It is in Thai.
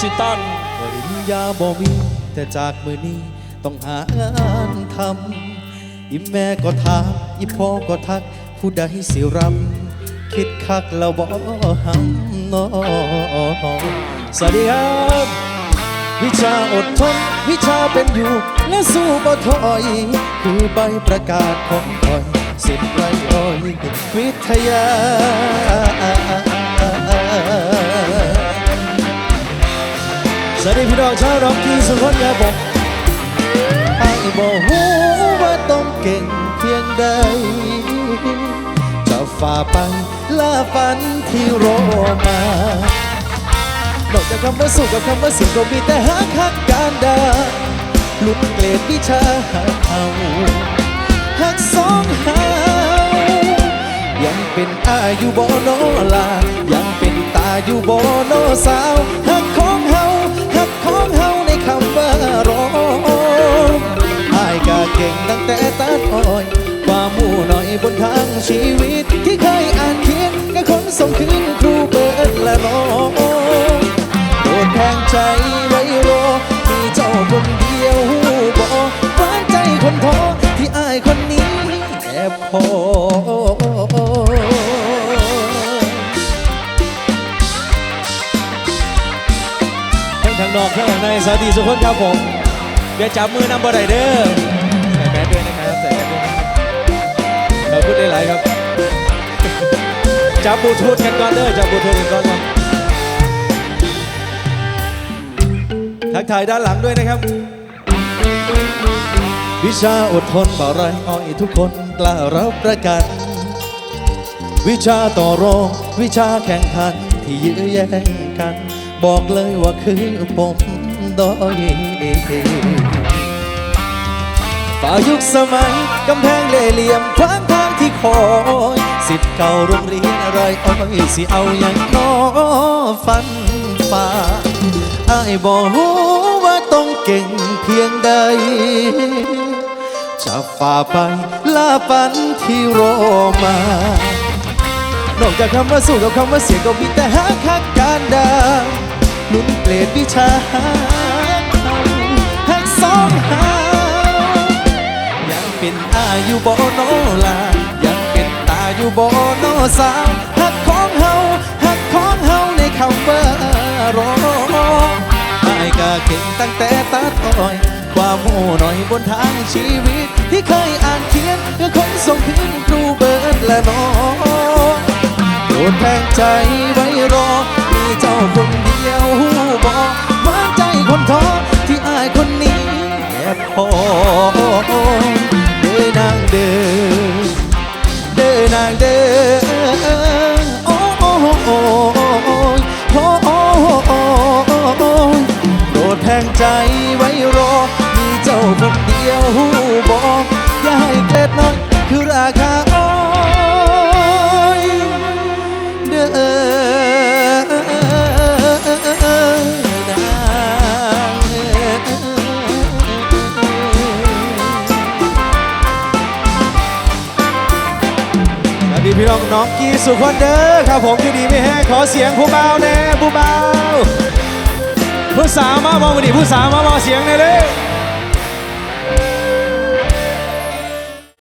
ชิตันปริญญาบ่มีแต่จากมือนี้ต้องหางานทำอีแม่ก็ถามอีพ่อก็ทัก ผู้ใดสิรำคิดคักแล้วบ่หังนอสวัสดีครับ วิชาอดทน วิชาเป็นอยู่ และสู้บ่ถอย คือใบประกาศของคอย สิ้นไรอ้อยวิทยา สวัสดีพี่น้องชาวร็อกกี้สุขคนครับผมไอ้บอกหูว่าต้องเก่งเพียงใด จะฝ่าไปล่าฝันที่รอมานอกจากคำว่าสู้กับคำว่าสียงก็มีแต่หาคักการดาลุดเกรดวิชาหาเอาหักสองหายังเป็นอายุบ่โนลายัง ชีวิตที่เคยอ่านเขียนก็คนส่งคืนครูเบิดละน้องโดนแทงใจไว้รอ มีเจ้าคนเดียวบอกหวานใจคนพอที่อายคนนี้แอบพอทั้งทางนอกทั้งทางในสวัสดีทุกคนครับผมอย่าจับมือนำบ่ได้เด้อ จับบูทูธกันก่อนเด้อจับบูทูธกันก่อนครับทักทายด้านหลังด้วยนะครับ วิชาอดทนบ่ไรอ้อยทุกคนกล้ารับประกัน วิชาต่อรองวิชาแข่งขันที่ยื้อแย่งกัน บอกเลยว่าคือผมดอยฝ่ายุคสมัยกำแพงเล่เหลี่ยมขวางทางที่คอย สิทธิ์เก่าโรงเรียนอะไรอ้อยสิเอาอย่างน้อฟันฝ่าไอายบอกว่าต้องเก่งเพียงใด จะฝ่าไปลาฝันที่รอมานอกจากคำว่าสู้กับคำว่าเสียงก็มีแต่หาคักการดาลุ้นเปลดวิชาหักสองหายังเป็นอายุบ่โนลายังเป็น อยู่บ่โนสาวหักของเฮาหักของเฮาในคำว่ารออายก็เก่งตั้งแต่ตัดอ้อยความโง่หน่อยบนทางชีวิต ที่เคยอ่านเขียนก็คงส่งคืนครูเบิร์ดและน้องโดแทงใจไว้รอมีเจ้าคนเดียวหูบอกวางใจคนท้อที่อายคนนี้แอบพอเดินนางเดิน เดินนางเดินโอ้โอ้โอ้โอ้โอ้โอ้โอ้โดนแทงใจไว้ร พี่น้องน้องกีสุขคนเด้อครับผมอยู่ดีไม่แห้งขอเสียงผู้เบาแน่ผู้เบาผู้สาวมามองมาดิผู้สาวมามองเสียงหน่อยเด้อ